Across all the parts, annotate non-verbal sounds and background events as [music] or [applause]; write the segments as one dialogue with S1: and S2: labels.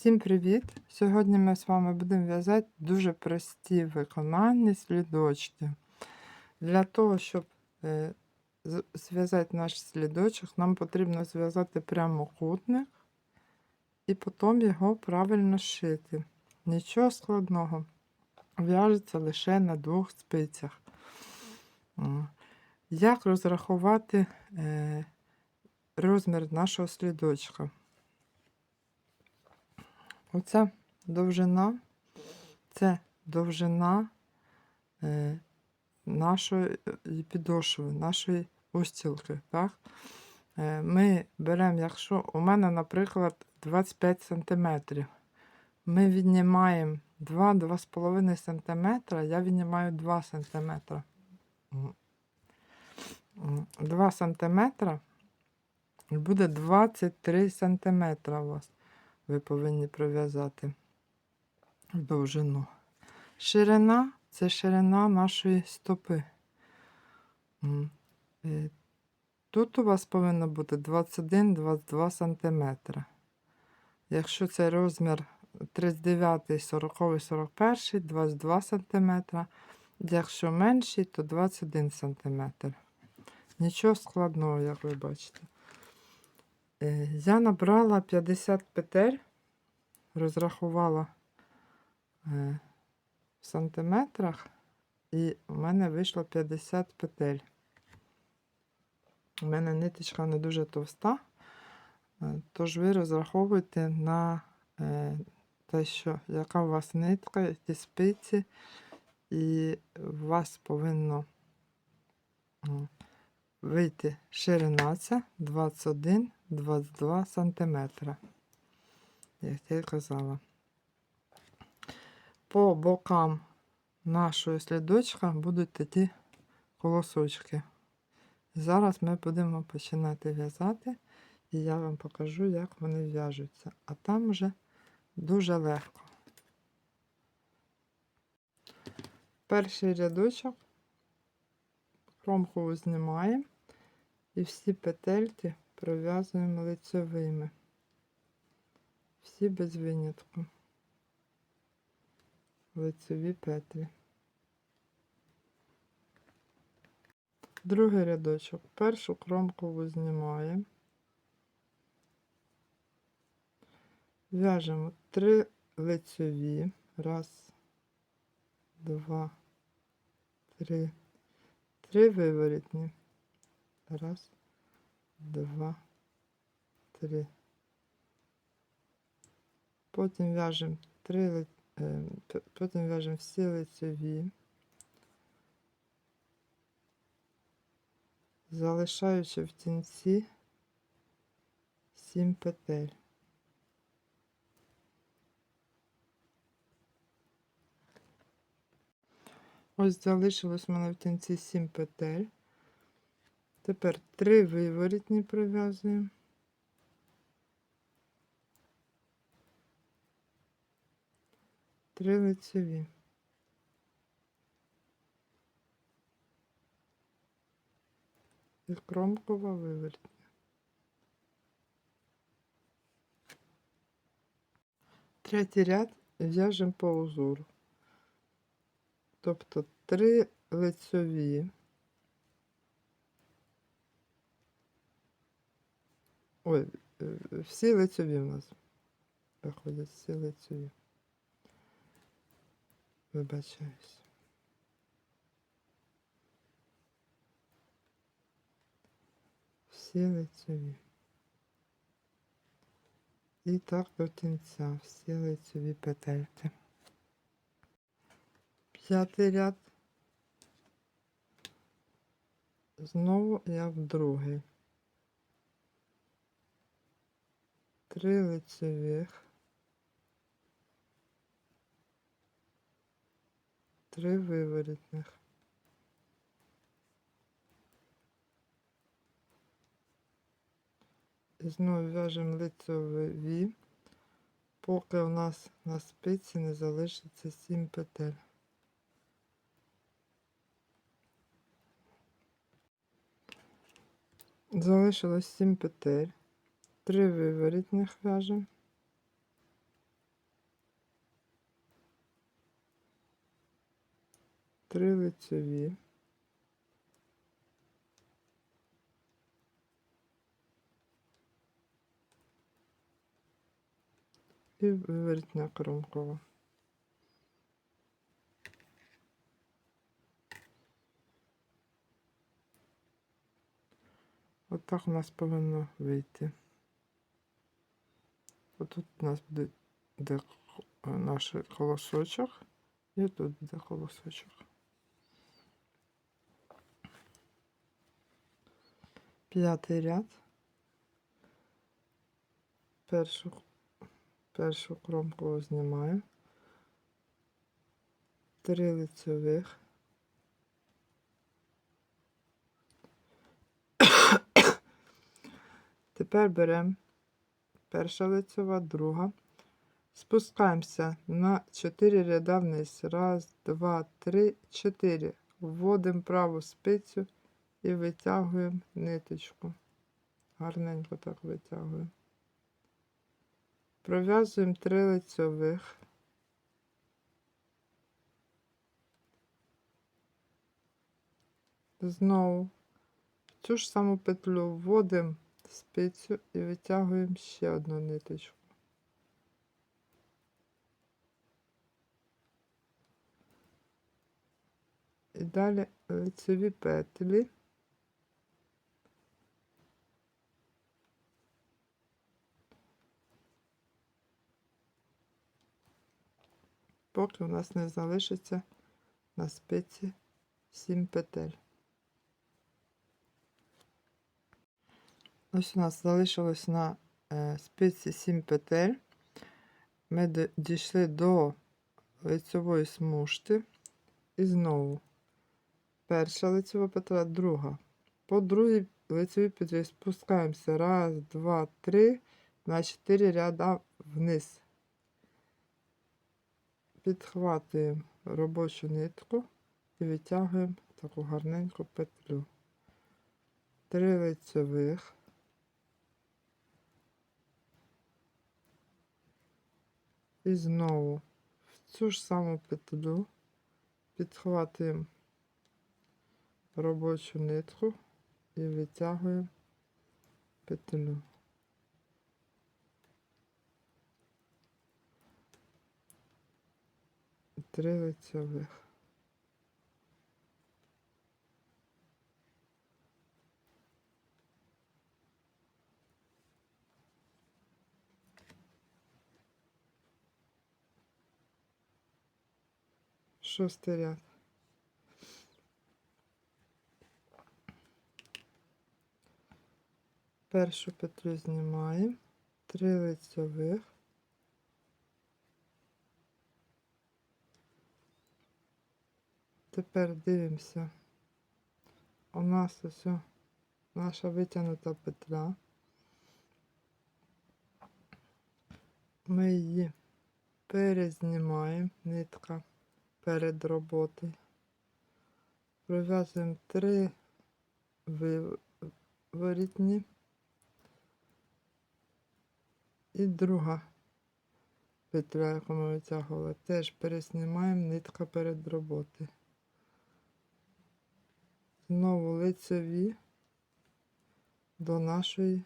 S1: Всім привіт! Сьогодні ми з вами будемо в'язати дуже прості виконання слідочки. Для того, щоб е, зв'язати наш слідочок, нам потрібно зв'язати прямокутник і потім його правильно шити. Нічого складного. В'яжеться лише на двох спицях. Як розрахувати е, розмір нашого слідочка? Оця довжина це довжина е, нашої е, підошви, нашої устілки. Так? Е, ми беремо, якщо у мене, наприклад, 25 см, ми віднімаємо 2-2,5 см, я віднімаю 2 см. 2 см буде 23 см у вас ви повинні пров'язати довжину. Ширина це ширина нашої стопи. Е, Тут у вас повинно бути 21-22 см. Якщо це розмір 39, 40, 41, 22 см. Якщо менший, то 21 см. Нічого складного, як ви бачите. Я набрала 50 петель, розрахувала е, в сантиметрах, і в мене вийшло 50 петель. У мене ниточка не дуже товста, е, тож ви розраховуйте на е, те, що яка у вас нитка, які спиці, і у вас повинно вийти ширина ця 21-22 сантиметра, як я й казала. По бокам нашого слідочка будуть такі колосочки. Зараз ми будемо починати в'язати, і я вам покажу, як вони в'яжуться. А там вже дуже легко. Перший рядочок кромку знімаємо і всі петельки пров'язуємо лицевими. Всі без винятку. Лицеві петлі. Другий рядочок. Першу кромку знімаємо. В'яжемо три лицеві. Раз, два, три. Три виворітні. Раз, два, три. Потім в'яжемо три, е, потім в'яжемо всі лицеві, залишаючи в кінці сім петель. Ось залишилось в мене в кінці сім петель. Тепер три виворітні пров'язуємо. Три лицеві. І кромкова виворітня. Третій ряд в'яжемо по узору. Тобто три лицеві. Ой, е, всі лицеві в нас виходять, всі лицеві. Вибачаюсь. Всі лицеві. І так до кінця всі лицеві петельки. П'ятий ряд. Знову я в другий. Три лицевих. Три виворітних. І знову в'яжемо лицеві, поки у нас на спиці не залишиться сім петель. Залишилось сім петель. Три виворітних вяжемо. Три лицеві. І виворітна кромкова. Отак От у нас повинно вийти. Отут у нас буде, х- е, наш колосочок, і тут буде колосочок. П'ятий ряд. Першу, першу кромку знімаю. Три лицевих. [coughs] Тепер беремо перша лицева, друга. Спускаємося на 4 ряда вниз. Раз, два, три, чотири. Вводимо праву спицю і витягуємо ниточку. Гарненько так витягуємо. Пров'язуємо три лицьових. Знову в цю ж саму петлю вводимо спицю і витягуємо ще одну ниточку. І далі лицеві петлі. Поки у нас не залишиться на спиці 7 петель. Ось у нас залишилось на е, спиці 7 петель. Ми дійшли до лицевої смужки. І знову перша лицева петля, друга. По другій лицевій петлі спускаємося. Раз, два, три, на 4 ряда вниз. Підхватуємо робочу нитку і витягуємо таку гарненьку петлю. Три лицевих. І знову в цю ж саму петлю підхватуємо робочу нитку і витягуємо петлю. Три лицевих. Шостий ряд. Першу петлю знімаємо, три лицьових. Тепер дивимося. У нас ось наша витягнута петля. Ми її перезнімаємо, нитка перед роботою. Пров'язуємо три виворітні. І друга петля, яку ми витягували, теж переснімаємо нитка перед роботою. Знову лицеві до нашої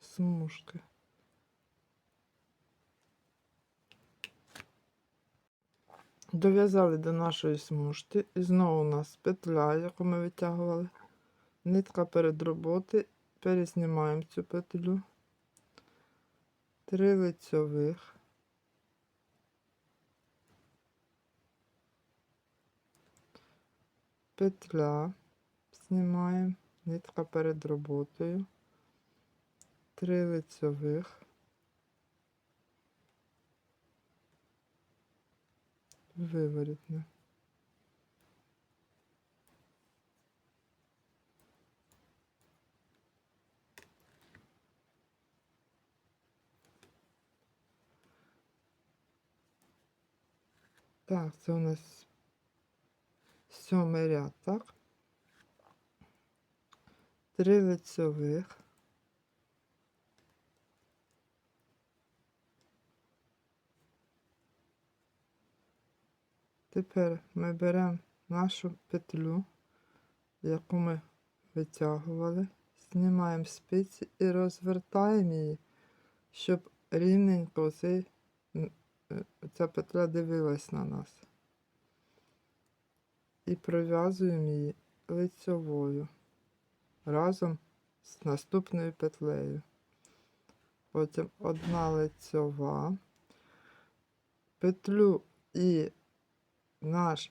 S1: смужки. Дов'язали до нашої смужки і знову у нас петля, яку ми витягували. Нитка перед роботою, переснімаємо цю петлю. Три лицьових. Петля знімаємо, нитка перед роботою. Три лицьових. Виворітне. Так, це у нас сьомий ряд, так? Три лицьових. Тепер ми беремо нашу петлю, яку ми витягували, знімаємо спиці і розвертаємо її, щоб рівненько е, ця петля дивилась на нас. І пров'язуємо її лицьовою разом з наступною петлею. Потім одна лицьова, петлю і нашу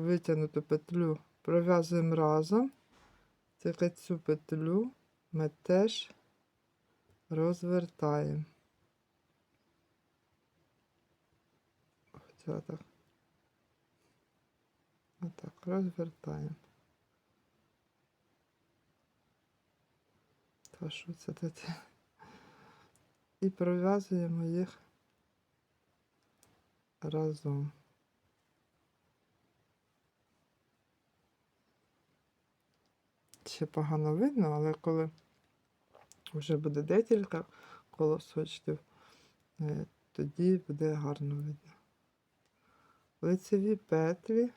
S1: витягнуту петлю пров'язуємо разом. Тільки цю петлю ми теж розвертаємо. Хотіла так. Отак, розвертаємо. Та що це таке? І пров'язуємо їх разом. Ще погано видно, але коли вже буде декілька колосочків, е, тоді буде гарно видно. Лицеві петлі,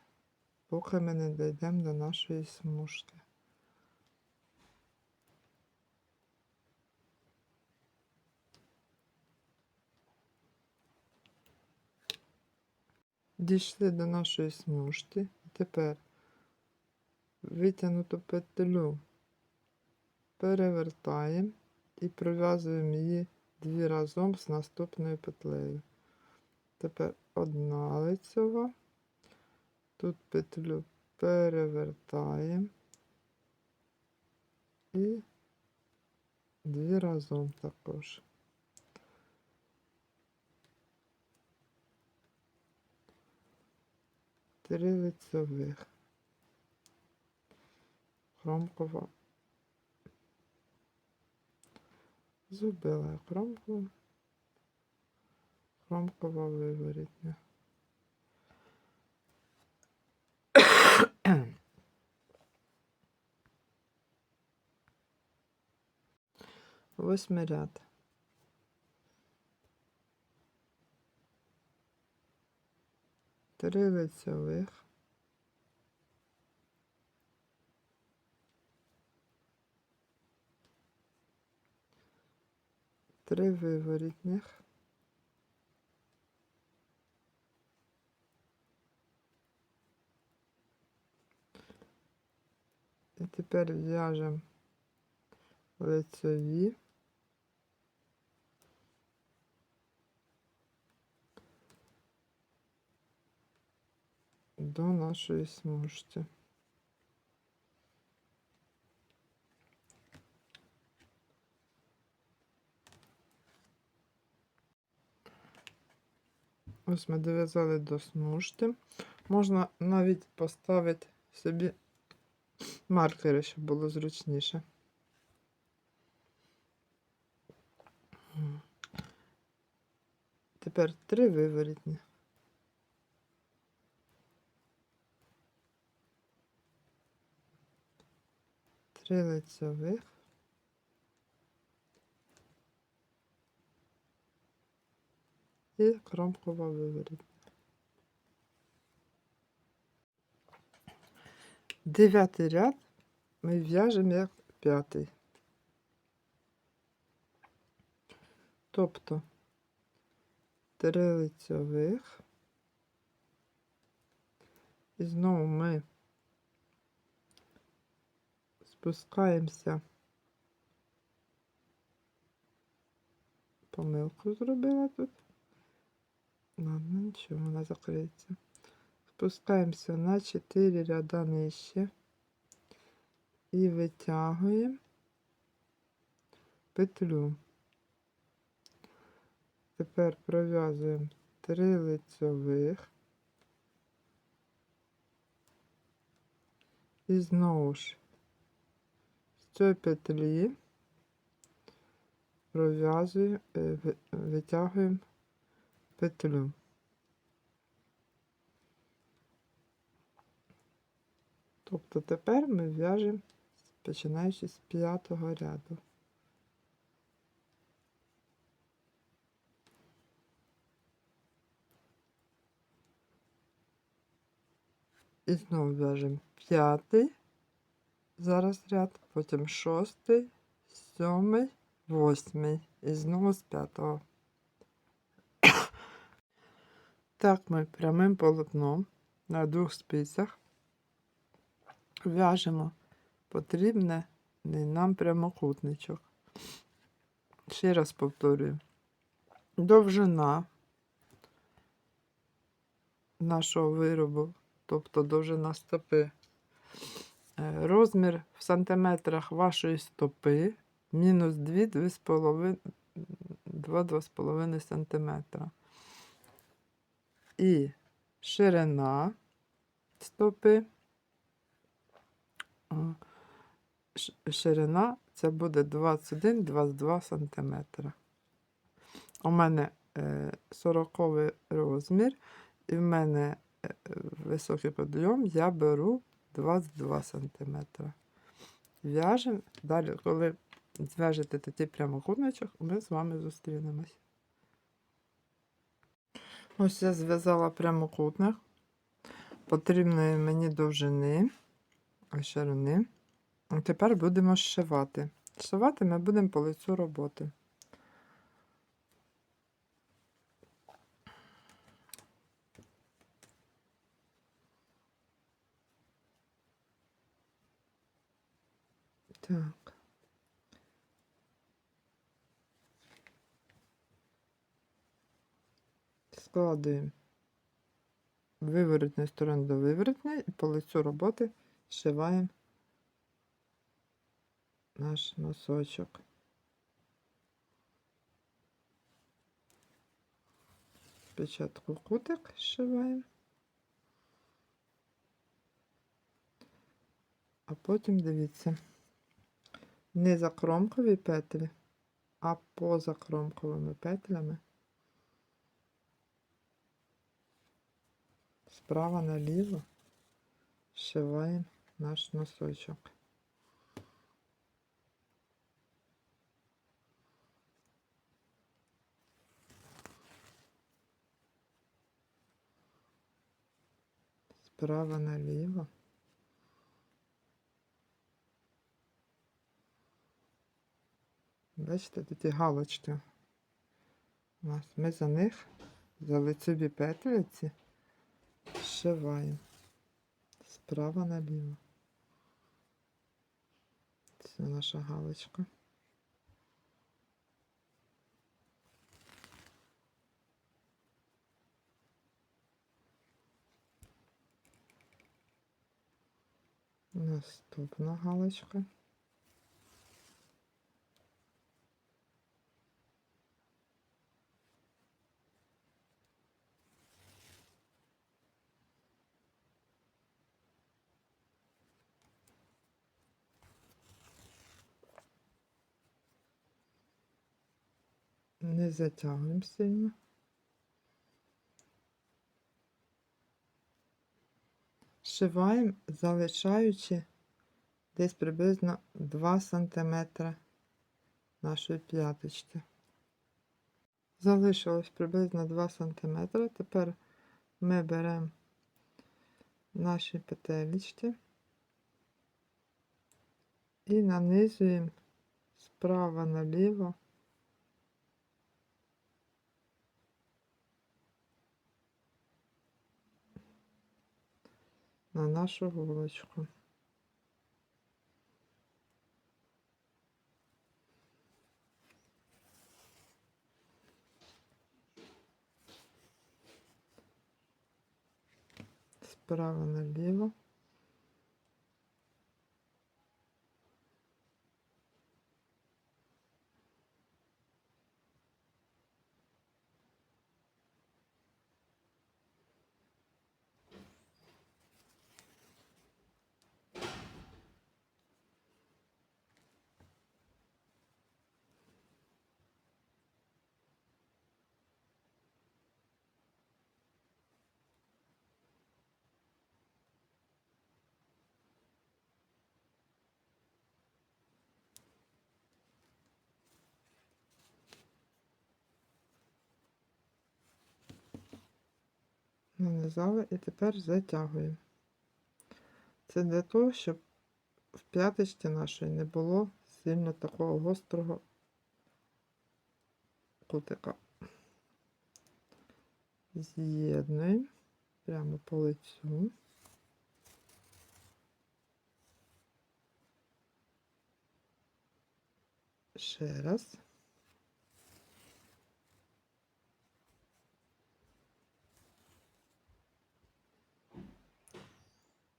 S1: поки ми не дійдемо до нашої смужки. Дійшли до нашої смужки. Тепер витягнуту петлю перевертаємо і пров'язуємо її дві разом з наступною петлею. Тепер одна лицьова, тут петлю перевертаємо і дві разом також. Три лицьових. Хромкова. Зубила кромку. Хромкова виворітня. Восьмий ряд. Три лицьових. Три виворітних. І тепер в'яжемо лицеві. До нашої смужки. Ось ми дов'язали до смужки. Можна навіть поставити собі маркери, щоб було зручніше. Тепер три виворітні. Три лицьових. І кромкова виворітня. Дев'ятий ряд ми в'яжемо як п'ятий. Тобто три лицьових. І знову ми спускаємося. Помилку зробила тут. Ладно, нічого, вона закриється. Спускаємося на 4 ряда нижче і витягуємо петлю. Тепер пров'язуємо 3 лицьових. І знову ж з цієї петлі пров'язуємо, е, витягуємо петлю. Тобто тепер ми в'яжемо, починаючи з п'ятого ряду. І знову в'яжемо п'ятий. Зараз ряд, потім шостий, сьомий, восьмий. І знову з п'ятого. Так ми прямим полотном на двох спицях в'яжемо потрібне нам прямокутничок. Ще раз повторюю. Довжина нашого виробу, тобто довжина стопи, е, розмір в сантиметрах вашої стопи мінус 2-2,5 см. І ширина стопи. Ширина це буде 21-22 см. У мене е, 40 розмір, і в мене е, високий підйом я беру 22 см. В'яжемо. Далі, коли зв'яжете такий прямокутничок, ми з вами зустрінемось. Ось я зв'язала прямокутник потрібної мені довжини і ширини. А тепер будемо зшивати. Зшивати ми будемо по лицю роботи. Так. Складуємо виворотної сторони до виворотної і по лицю роботи зшиваємо наш носочок. Спочатку кутик зшиваємо, а потім дивіться, не за кромкові петлі, а поза кромковими петлями справа наліво зшиваємо наш носочок. Справа наліво. Бачите, тут і галочки у нас. Ми за них, за лицеві петлі ці, справа наліво. Це наша галочка. Наступна галочка. Не затягуємо сильно. Зшиваємо, залишаючи десь приблизно 2 см нашої п'яточки. Залишилось приблизно 2 см. Тепер ми беремо наші петелечки і нанизуємо справа наліво на нашу голочку. Справа наліво. Нанизали і тепер затягуємо. Це для того, щоб в п'яточці нашої не було сильно такого гострого кутика. З'єднуємо прямо по лицю. Ще раз.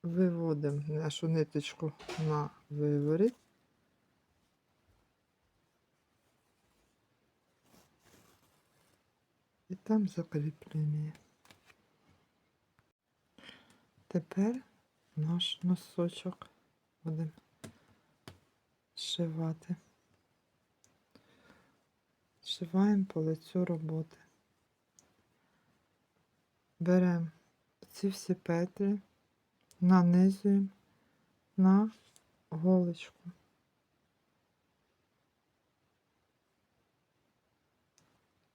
S1: Виводимо нашу ниточку на виворіт. І там закріплюємо. Тепер наш носочок будемо зшивати. Зшиваємо по лицю роботи. Беремо ці всі петлі, нанизуємо на голочку.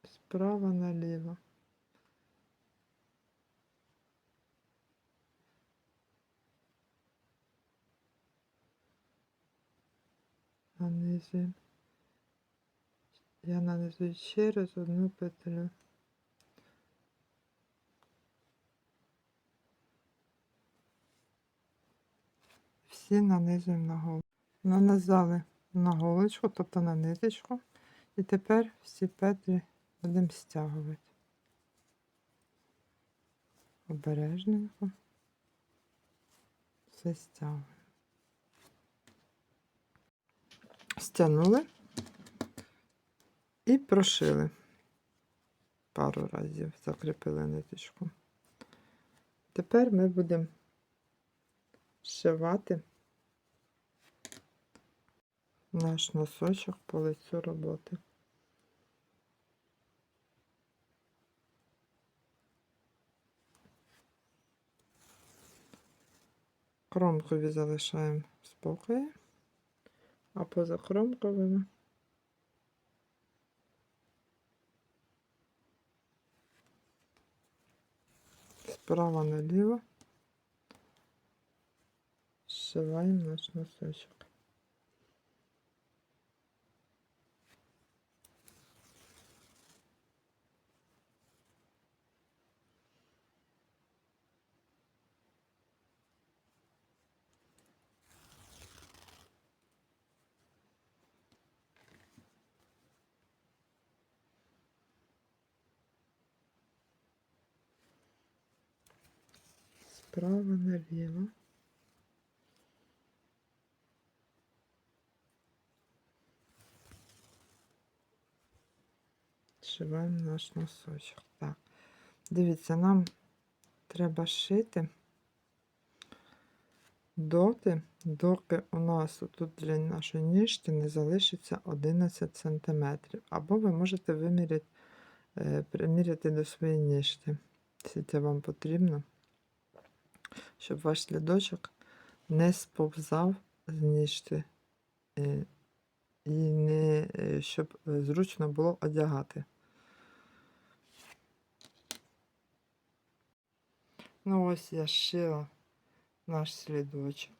S1: Справа наліво. Нанизуємо. Я нанизую через одну петлю. Всі нанизуємо на голку. Нанизали на голочку, тобто на ниточку. І тепер всі петлі будемо стягувати. Обережненько. Все стягуємо. Стягнули і прошили. Пару разів закріпили ниточку. Тепер ми будемо зшивати наш носочок по лицю роботи. Кромкові залишаємо в а поза кромковими справа наліво зшиваємо наш носочок. Справа наліво. Зшиваємо наш носочок. Так, дивіться, нам треба шити доти, доки у нас тут для нашої ніжки не залишиться 11 см. Або ви можете виміряти, е, приміряти до своєї ніжки. Скільки вам потрібно, щоб ваш слідочок не сповзав з ніжки. е, І не, е, щоб е, зручно було одягати. Ну ось я шила наш слідочок.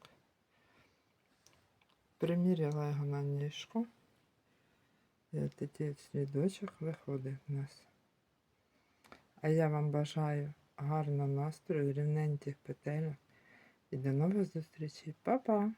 S1: Приміряла його на ніжку. І от такий слідочок виходить в нас. А я вам бажаю гарного настрою, рівненьких петель. І до нових зустрічей. Па-па!